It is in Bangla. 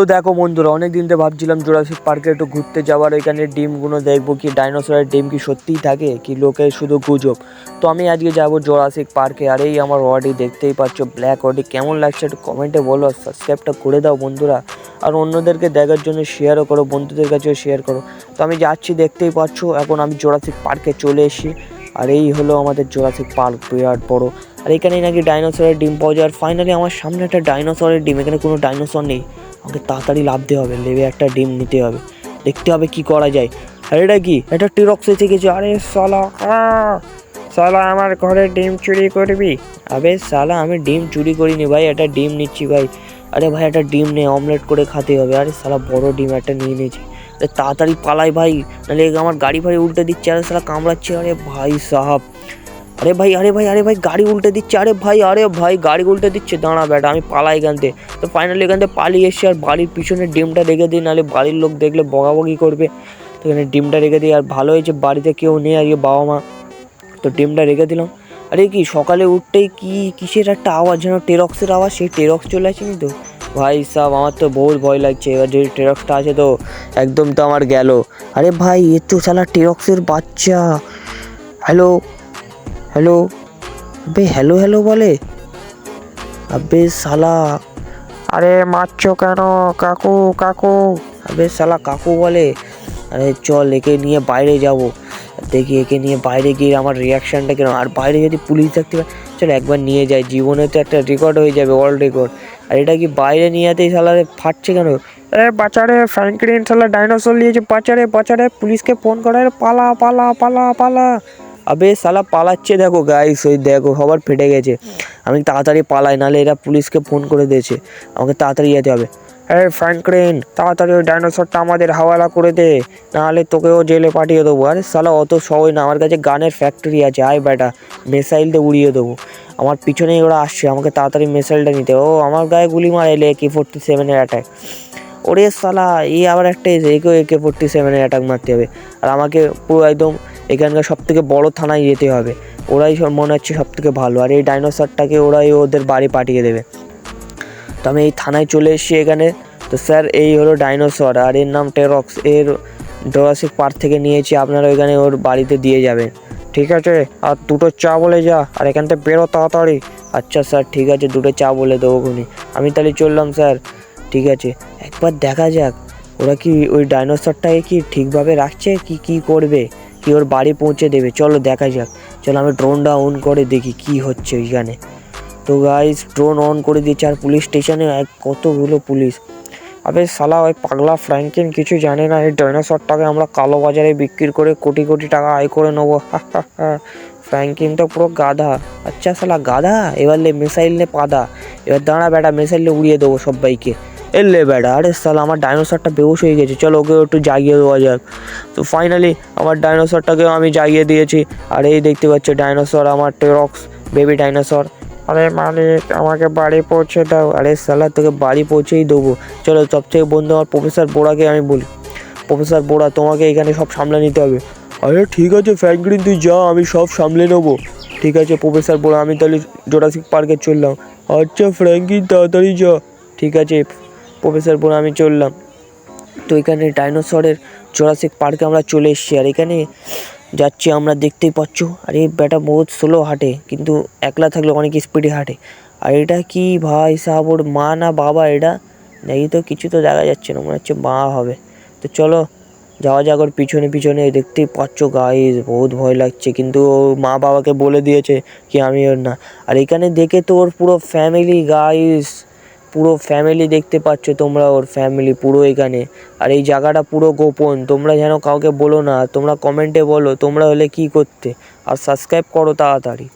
তো দেখো বন্ধুরা অনেক দিন তো ভাবছিলাম জোড়াসিক পার্কে একটু ঘুরতে যাওয়ার ওইখানে ডিমগুলো দেখব কি ডাইনোসরের ডিম কি সত্যিই থাকে, কি লোকে শুধু গুজব। তো আমি আজকে যাব জোড়াসিক পার্কে আর এই আমার অডি দেখতেই পাচ্ছ ব্ল্যাক অডি কেমন লাগছে একটু কমেন্টে বলো সাবস্ক্রাইবটা করে দাও বন্ধুরা। আর অন্যদেরকে দেখার জন্য শেয়ারও করো, বন্ধুদের কাছেও শেয়ার করো। তো আমি যাচ্ছি, দেখতেই পাচ্ছ, এখন আমি জোড়াসিক পার্কে চলে এসেছি, আর এই হলো আমাদের জোড়াসিক পার্ক বিরাট বড়। আর এখানেই নাকি ডাইনোসরের ডিম পাওয়া যায়, আর ফাইনালি আমার সামনে একটা ডাইনোসরের ডিম, এখানে কোনো ডাইনোসর নেই। আমাকে তাড়াতাড়ি লাভতে হবে, লেবে একটা ডিম নিতে হবে। দেখতে হবে কি করা যায়। আর এটা কি? এটা টিরক্স এসে গেছে। আরে সালা! সালা আমার ঘরে ডিম চুরি করবি? আবে সালা আমি ডিম চুরি করিনি ভাই, একটা ডিম নিচ্ছি ভাই। আরে ভাই, একটা ডিম নে অমলেট করে খেতে হবে। আরে সালা বড় ডিম একটা নিয়ে নিয়েছি। তাড়াতাড়ি পালাই ভাই, নাহলে আমার গাড়ি ফাড়ি উল্টে দিচ্ছে, আরে সালা কামড়াচ্ছে। আরে ভাই সাহাব আরে ভাই আরে ভাই আরে ভাই, গাড়ি উল্টে দিচ্ছে, আরে ভাই আরে ভাই, গাড়ি উল্টে দিচ্ছে। দাঁড়া বেটা, আমি পালাই এখান থেকে। তো ফাইনালি এখান থেকে পালিয়ে এসছি আর বাড়ির পিছনে ডিমটা রেখে দিই, নাহলে বাড়ির লোক দেখলে বকাবকি করবে। তো এখানে ডিমটা রেখে দিই, আর ভালো হয়েছে, বাড়িতে কেউ নেই আজকে বাবা মা। তো ডিমটা রেখে দিলাম। আরে কি, সকালে উঠতেই কি, কিসের একটা আওয়াজ যেন, টেরক্সের আওয়াজ? সেই টেরক্স চলে আসেনি তো? ভাই সাহ আমার তো বহুত ভয় লাগছে। এবার যে টেরক্সটা আছে তো, একদম তো আমার গেল। আরে ভাই, এ তো শালা টেরক্সের বাচ্চা। হ্যালো? হ্যালো? আবে হ্যালো হ্যালো বলে। আবে শালা। আরে মারছো কেন? কাকু কাকু। আবে শালা কাকু বলে। আরে চল একে নিয়ে বাইরে যাব। দেখি একে নিয়ে বাইরে গিয়ে আমার রিয়াকশানটা কেন আর বাইরে যদি পুলিশ থাকতে পারে চল একবার নিয়ে যাই। জীবনে তো একটা রেকর্ড হয়ে যাবে ওয়ার্ল্ড রেকর্ড আর এটা কি বাইরে নিয়ে যেতেই শালা ফাটছে কেন? আরে বাচ্চারে ফ্র্যাঙ্কলিন শালা ডাইনোসর নিয়েছে বাচ্চারে বাচ্চারে পুলিশকে ফোন করে পালা পালা পালা পালা। আবে সালা পালাচ্ছে দেখো গাইস ওই দেখো সবার ফেটে গেছে। আমি তাড়াতাড়ি পালাই, নাহলে এরা পুলিশকে ফোন করে দিয়েছে। আমাকে তাড়াতাড়ি যেতে হবে। আরে ফ্র্যাঙ্কলিন তাড়াতাড়ি ওই ডাইনোসরটা আমাদের হাওয়ালা করে দে, নাহলে তোকেও জেলে পাঠিয়ে দেবো। আরে সালা অত সহজ না, আমার কাছে গানের ফ্যাক্টরি আছে, আয় বেটা মিসাইল দিয়ে উড়িয়ে দেবো। আমার পিছনেই ওরা আসছে, আমাকে তাড়াতাড়ি মিসাইলটা নিতে। ও, আমার গায়ে গুলি মারে এলে কে ফোরটি সেভেনের অ্যাটাক ওরে সালা এই আবার একটা এসে একে ফোরটি সেভেনের অ্যাটাক মারতে হবে। আর আমাকে পুরো একদম এখানকার সব থেকে বড় থানায় যেতে হবে। ওরাই সব মনে হচ্ছে সব থেকে ভালো। আর এই ডাইনোসরটাকে ওরাই ওদের বাড়ি পাঠিয়ে দেবে। তো আমি এই থানায় চলে এসেছি এখানে। তো স্যার, এই হলো ডাইনোসর আর এর নাম টেরক্স। এর ডোরাসিক পার্ক থেকে নিয়েছি। আপনারা ওইখানে ওর বাড়িতে দিয়ে যাবেন। ঠিক আছে? আর দুটো চা বলে যা। আর এখান থেকে বেরো তাড়াতাড়ি। আচ্ছা স্যার, ঠিক আছে। দুটো চা বলে দেবো খুনি আমি তাহলে চললাম স্যার। ঠিক আছে। একবার দেখা যাক। ওরা কি ওই ডাইনোসরটাকে কি ঠিকভাবে রাখছে? কি কি করবে? কি ওর বাড়ি পৌঁছে দেবে? চলো দেখা যাক। চলো আমি ড্রোনটা অন করে দেখি কি হচ্ছে ওইখানে। তো গাইস ড্রোন অন করে দিয়েছে আর পুলিশ স্টেশনে এক কতগুলো পুলিশ আবে সালা ওই পাগলা ফ্র্যাঙ্কিন কিছু জানে না, এই ডাইনোসরটাকে আমরা কালো বাজারে বিক্রি করে কোটি কোটি টাকা আয় করে নেব। ফ্র্যাঙ্কিন তো পুরো গাধা। আচ্ছা সালা গাধা? এবার মিসাইল নে পাদা। এবার দাঁড়া বেটা মিসাইলে উড়িয়ে দেবো সবাইকে। এলে বেটা আরে সালা আমার ডাইনোসরটা বেউস হয়ে গেছে, চলো ওকে একটু জাগিয়ে দেওয়া যাক। তো ফাইনালি আমার ডাইনোসরটাকেও আমি জাগিয়ে দিয়েছি। আর এই দেখতে পাচ্ছ ডাইনোসর আমার টেরক্স বেবি ডাইনোসর আরে মালিক, আমাকে বাড়ি পৌঁছে দাও। আরে সালা তোকে বাড়ি পৌঁছেই দেবো। চলো সবথেকে বন্ধু আমার প্রফেসর বোড়াকে আমি বলি। প্রফেসর বোড়া, তোমাকে এখানে সব সামলে নিতে হবে। আরে ঠিক আছে ফ্র্যাঙ্কলিন তুই যা, আমি সব সামলে নেব। ঠিক আছে প্রফেসর বোড়া, আমি তাহলে জোরাসিক পার্কে চললাম। আচ্ছা ফ্র্যাঙ্কিন তাড়াতাড়ি যা। ঠিক আছে প্রফেসর বোড়া আমি চললাম। তো এখানে ডাইনোসরের জোরাসিক পার্কে আমরা চলে এসেছি। আর এখানে যাচ্ছি, আমরা দেখতেই পাচ্ছ, আর এই ব্যাটা বহুত স্লো হাঁটে, কিন্তু একলা থাকলে অনেক স্পিডে হাঁটে। আর এটা কি ভাই সাহাব, ওর মা না বাবা এটা? দেখি তো কিছু তো দেখা যাচ্ছে না, মনে হচ্ছে মা হবে। তো চলো, যাওয়া যাক ওর পিছনে পিছনে, দেখতেই পাচ্ছ গাইস বহুত ভয় লাগছে। কিন্তু ও মা বাবাকে বলে দিয়েছে কি আমি ওর না। আর এখানে দেখে তো ওর পুরো ফ্যামিলি গাইস পুরো ফ্যামিলি দেখতে পাচ্ছ তোমরা, ওর ফ্যামিলি পুরো এখানে। আর এই জায়গাটা পুরো গোপন, তোমরা যেন কাউকে বলো না, তোমরা কমেন্টে বলো, তোমরা হলে কি করতে? আর সাবস্ক্রাইব করো তাড়াতাড়ি।